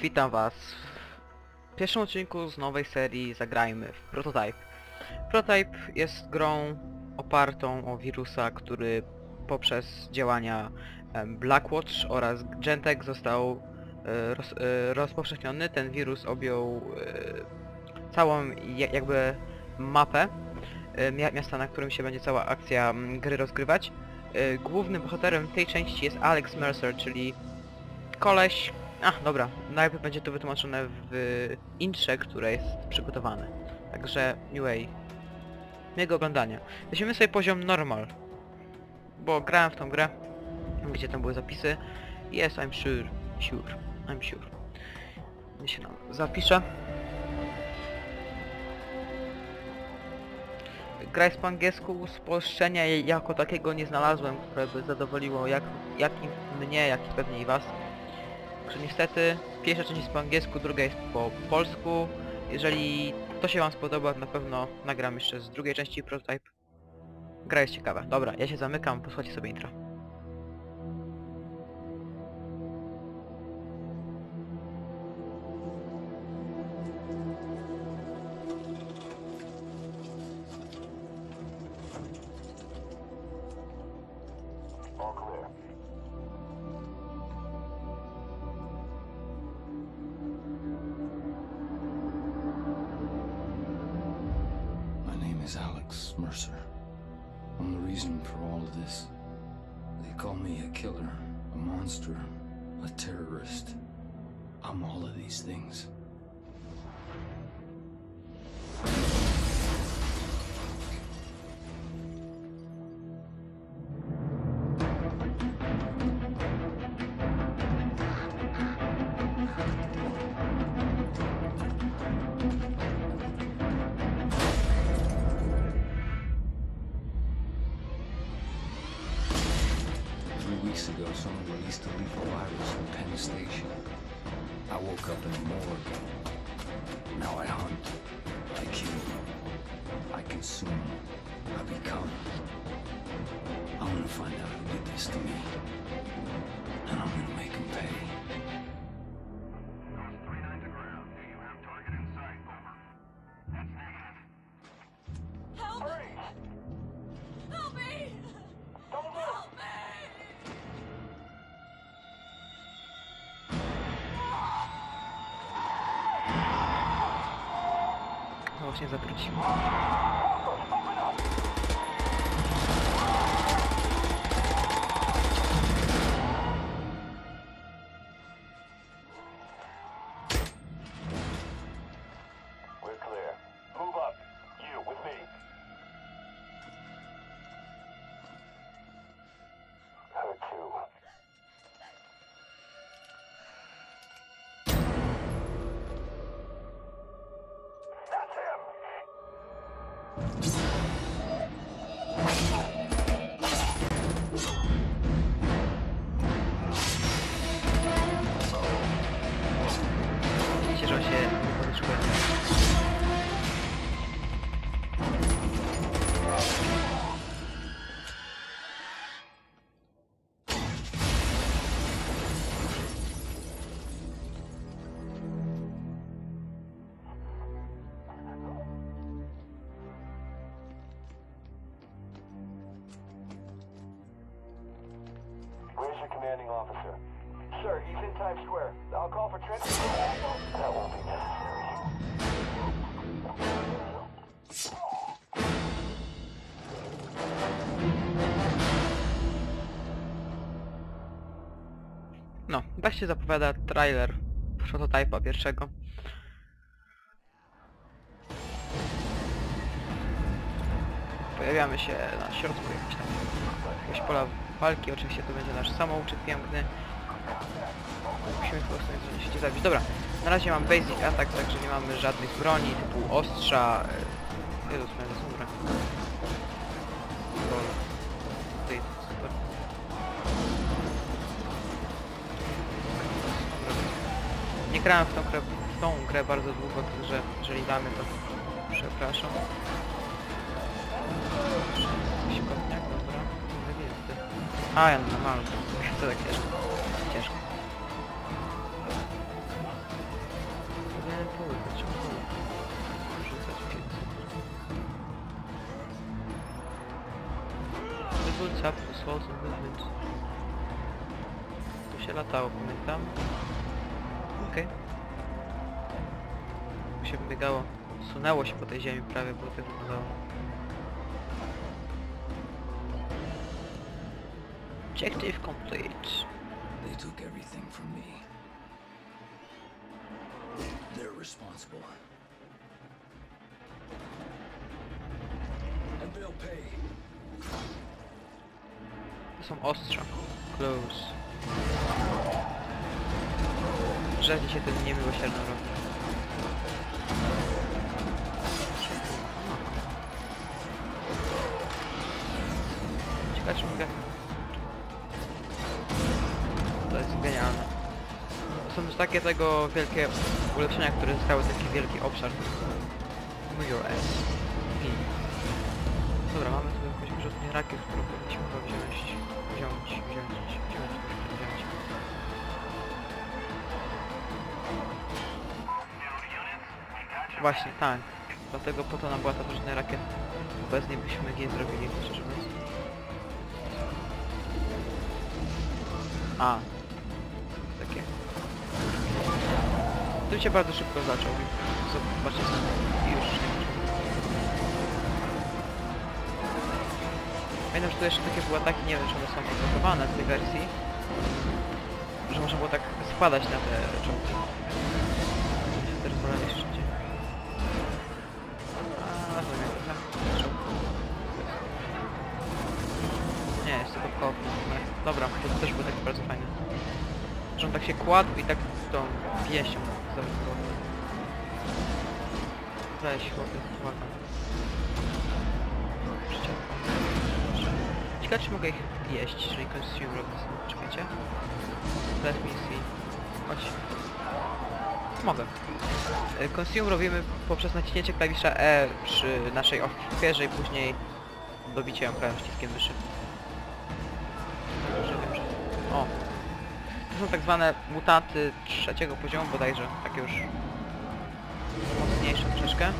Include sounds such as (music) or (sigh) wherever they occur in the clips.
Witam was w pierwszym odcinku z nowej serii Zagrajmy w Prototype. Prototype jest grą opartą o wirusa, który poprzez działania Blackwatch oraz Gentek został e, roz, e, rozpowszechniony. Ten wirus objął e, całą ja- jakby mapę mia- miasta, na którym się będzie cała akcja gry rozgrywać. Głównym bohaterem tej części jest Alex Mercer, czyli koleś... A, dobra, najpierw będzie to wytłumaczone w intrze, które jest przygotowane. Także, anyway, miłego oglądania. Weźmiemy sobie poziom normal, bo grałem w tą grę, gdzie tam były zapisy. Yes, I'm sure, sure, I'm sure. Nie się nam zapiszę. Gra jest po angielsku, spolszczenia jako takiego nie znalazłem, które by zadowoliło jak, jak i mnie, jak i pewnie i was. Także niestety pierwsza część jest po angielsku, druga jest po polsku. Jeżeli to się wam spodoba, na pewno nagram jeszcze z drugiej części Prototype. Gra jest ciekawa. Dobra, ja się zamykam, posłuchajcie sobie intro. Is Alex Mercer. I'm the reason for all of this. They call me a killer, a monster, a terrorist. I'm all of these things. A lethal virus from Penn Station. I woke up in a morgue. Now I hunt. I kill. I consume. I become. I want to find out who did this to me. And I'm gonna make them pay. No właśnie commanding officer? Sir, he's in Times Square. I'll call for transport. That won't be necessary. No, się zapowiada trailer prototypa pierwszego. Pojawiamy się na środku jakiegoś tam jakiegoś pola walki, oczywiście to będzie nasz samouczyk piękny. Musimy po prostu się zabić. Dobra, na razie mam basic attack, także nie mamy żadnych broni typu ostrza. e, Jezus, zasłona. Lol. Tutaj. Nie grałem w tą grę, w tą grę bardzo długo, także jeżeli damy to przepraszam. Kotniak, dobra. A, ja no, mam (laughs) to tak ciężko. Ciężko. Powinienem połykać, Rzucać pięć. Rewolucja plus slow movement. Tu się latało, pamiętam. Okej. Okay. Tu się biegało. Sunęło się po tej ziemi prawie, bo to wyglądało. Objective complete. They took everything from me. They're responsible. And they'll pay. Są ostrza. Close. Żadnie się ten niemiłosierny robi. Ciekawe czy mogę... takie tego wielkie ulepszenia, które zostały taki wielki obszar. Your ass. I... Dobra, mamy tu jakąś wyrzutnię rakiet, którą powinniśmy chyba wziąć. Wziąć, wziąć, wziąć, wziąć, wziąć. Właśnie, tak. Dlatego po to nam była ta wyrzutnia rakiet. Bez niej byśmy nie zrobili, szczerze mówiąc. A. Tu się bardzo szybko zaczął. Zobaczcie sobie. Już nie. Pamiętam, że tu jeszcze takie były ataki, nie wiem czy one są podgotowane w tej wersji. Że można było tak spadać na te czołgi. Teraz wolę jeszcze szybciej. A, to nie, jest tylko koło. Dobra, to też było takie bardzo fajne. Że on tak się kładł i tak tą pięścią zarysował. Weź chłopie, uwaga. Przyczepka. Ciekawe czy mogę ich jeść, consume robię sobie. Czekajcie. Let me see. Chodź. Mogę. Y, Consume robimy poprzez naciśnięcie klawisza E przy naszej ofierze i później dobicie ją prawym przyciskiem myszy. O! To są tak zwane mutanty trzeciego poziomu bodajże, takie już mocniejsze troszeczkę.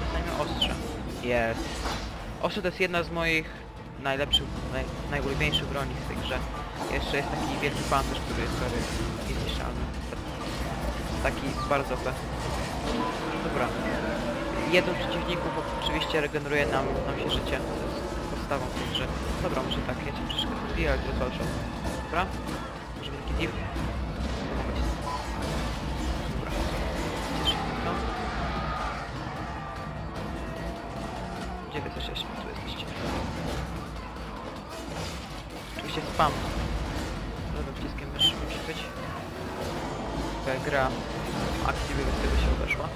Dostajemy ostrze? Jest. Ostrze to jest jedna z moich najlepszych, naj, najulubieńszych broni w tej grze. Jeszcze jest taki wielki pancerz, który jest prawie niezniszczalny. Taki bardzo OP. Dobra. Jeden z przeciwników oczywiście regeneruje nam, nam się życie. To jest podstawą w tej grze. Dobra, może tak, ja cię troszeczkę zbiję, ale to. Dobra? No. Gdzie wy jeszcze tu jesteście? Oczywiście spam. Lewym przyciskiem myszy musi być. Gra akcji by z tego się odeszła.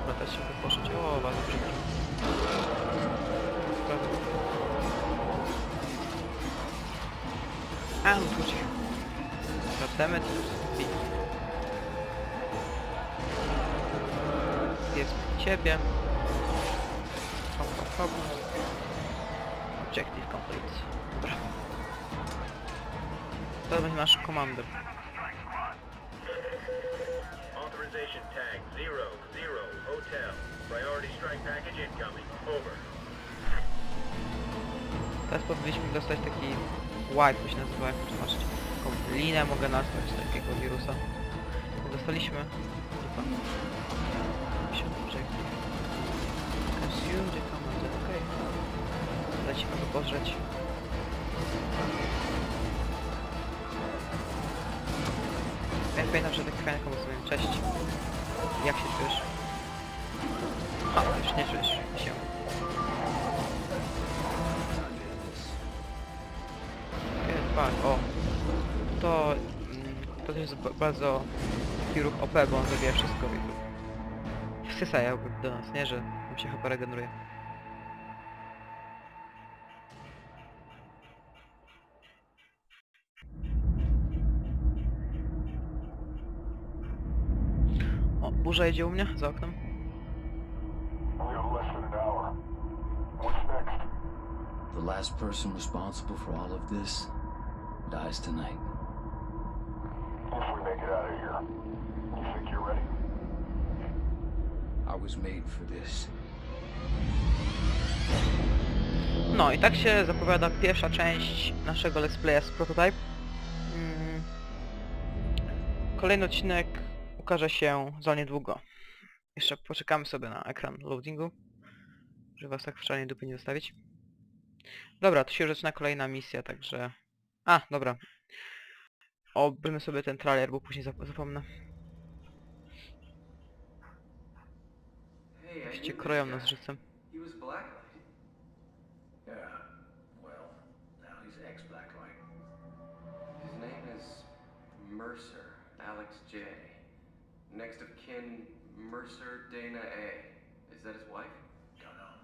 Dobra, teraz się wypożyć. O, bardzo przykro. Prawie. A, no tu ci. Wracamy tu. I... Jest ciebie. Hop, hop, hop. Objective complete. Dobra. Będzie nasz komander. Authorization tag zero zero hotel. Priority strike package incoming. Over. Teraz powinniśmy dostać taki white, to się nazywa, jak zobaczyć. Taką linę mogę nazwać takiego wirusa. Dostaliśmy. Chyba. Mission objective. Consume the command, okej. Lecimy go pożreć. Ja pamiętam, że taki fajny komu sobie cześć. Jak się czujesz? A, już nie czujesz się. Bug, o. To... mm, To jest ba- bardzo taki OP, bo on zabija wszystko wsysa jakby do nas, nie? Że mu się chyba regeneruje. O, burza jedzie u mnie za oknem. The last person responsible for all of this dies tonight. If we make it out of here, you think you're ready? I was made for this. No i tak się zapowiada pierwsza część naszego let's playa z Prototype. Mm. Kolejny odcinek ukaże się za niedługo. Jeszcze poczekamy sobie na ekran loadingu, żeby was tak w czarnej dupy nie zostawić. Dobra, to się już zaczyna kolejna misja, także... A, dobra. Obrymy sobie ten trailer, bo później zap zapomnę. Hey, I Właściwie knew kroją nas guy. He was Blacklight. Now he's ex-Blacklight. His name is Mercer, Alex J. Next of kin, Mercer Dana A. Is that his wife? Don't know.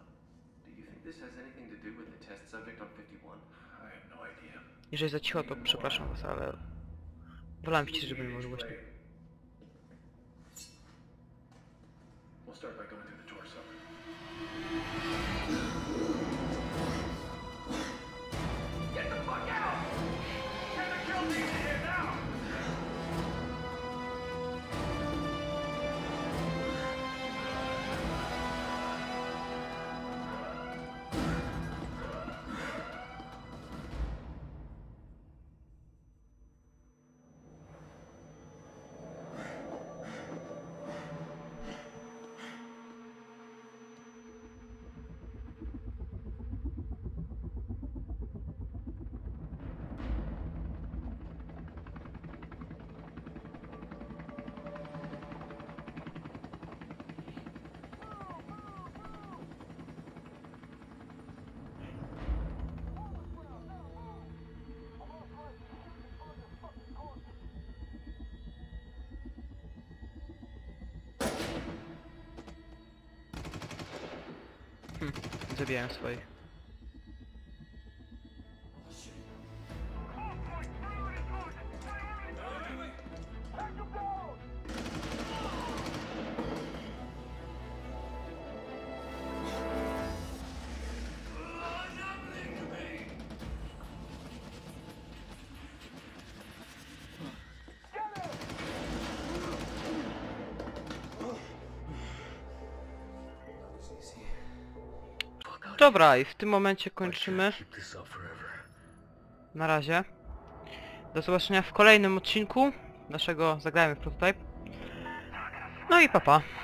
Do you think this has anything to do with the test subject on 51? I have no idea. Jeżeli za cicho, to przepraszam was, ale... Wolałem widzieć, żeby nie było głośno. We'll start by going to be honest with you. Dobra, i w tym momencie kończymy. Na razie. Do zobaczenia w kolejnym odcinku naszego Zagrajmy w Prototype. No i papa. Pa.